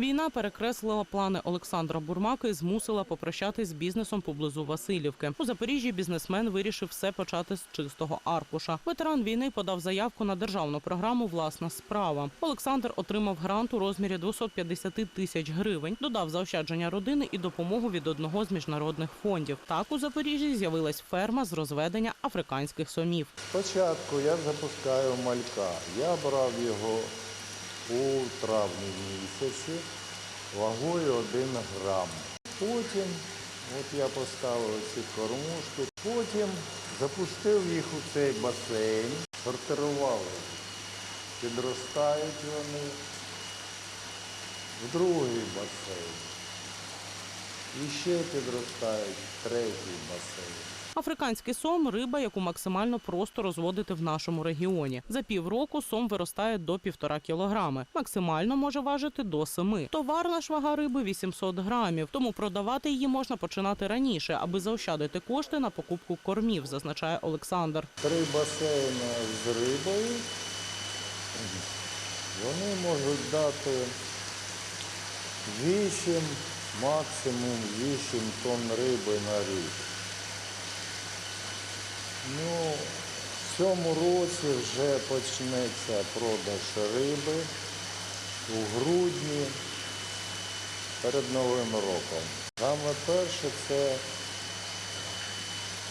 Війна перекреслила плани Олександра Бурмака і змусила попрощатись з бізнесом поблизу Васильівки. У Запоріжжі бізнесмен вирішив все почати з чистого аркуша. Ветеран війни подав заявку на державну програму Власна справа. Олександр отримав грант у розмірі 250 тисяч гривень, додав заощадження родини і допомогу від одного з міжнародних фондів. Так у Запоріжжі з'явилась ферма з розведення африканських сомів. Спочатку я запускаю малька. Я брав його у травні місяці вагою 1 грам. Потім от я поставив ці кормушки, потім запустив їх у цей басейн, сортирували. Підростають вони в другий басейн. І ще підростають в третій басейн. Африканський сом риба, яку максимально просто розводити в нашому регіоні. За півроку сом виростає до півтора кілограми. Максимально може важити до семи. Товарна ж вага риби 800 грамів. Тому продавати її можна починати раніше, аби заощадити кошти на покупку кормів, зазначає Олександр. Три басейни з рибою. Вони можуть дати 8, максимум 8 тонн риби на рік. Ну, в цьому році вже почнеться продаж риби у грудні перед Новим роком. Саме перше це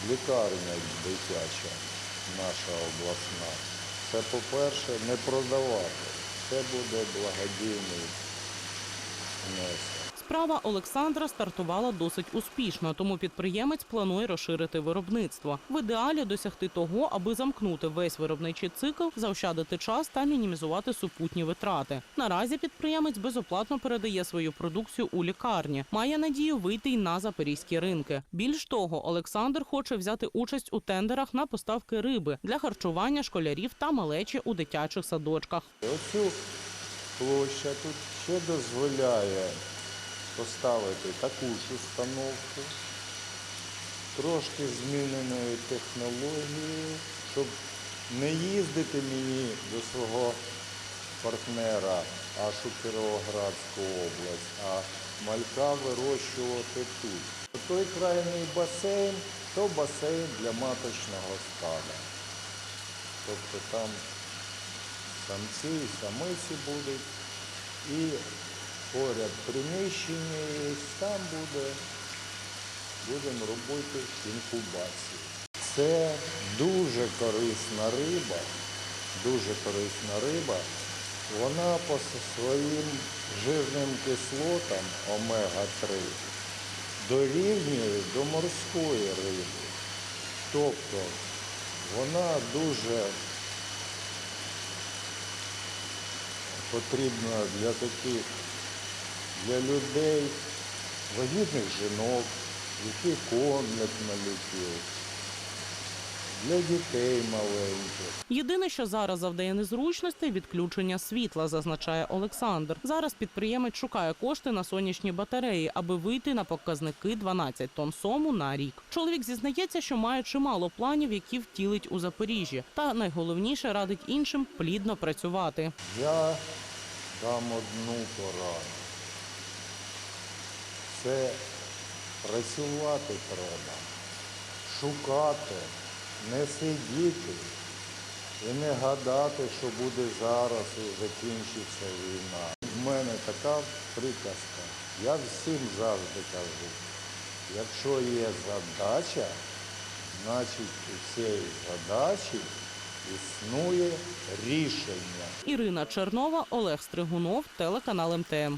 лікарня дитяча, наша обласна. Це, по-перше, не продавати. Це буде благодійний. Справа Олександра стартувала досить успішно, тому підприємець планує розширити виробництво. В ідеалі досягти того, аби замкнути весь виробничий цикл, заощадити час та мінімізувати супутні витрати. Наразі підприємець безоплатно передає свою продукцію у лікарні. Має надію вийти й на запорізькі ринки. Більш того, Олександр хоче взяти участь у тендерах на поставки риби для харчування школярів та малечі у дитячих садочках. Оцю площа тут ще дозволяє поставити таку ж установку, трошки зміненою технологією, щоб не їздити мені до свого партнера аж у Кіровоградську область, а малька вирощувати тут. Той крайній басейн то басейн для маточного стада. Тобто там самці і самиці будуть. І поряд приміщення є, там буде, будемо робити інкубацію. Це дуже корисна риба, дуже корисна риба. Вона по своїм жирним кислотам омега-3 дорівнює до морської риби. Тобто вона дуже потрібна для таких, для людей, вагітних жінок, які кормлять малюків, для дітей маленьких. Єдине, що зараз завдає незручностей, відключення світла, зазначає Олександр. Зараз підприємець шукає кошти на сонячні батареї, аби вийти на показники 12 тонн сому на рік. Чоловік зізнається, що має чимало планів, які втілить у Запоріжжі. Та найголовніше радить іншим плідно працювати. Я дам одну пораду. Це працювати треба, шукати, не сидіти і не гадати, що буде зараз і закінчиться війна. В мене така приказка. Я всім завжди кажу, якщо є задача, значить у цієї задачі існує рішення. Ірина Чернова, Олег Стригунов, телеканал МТМ.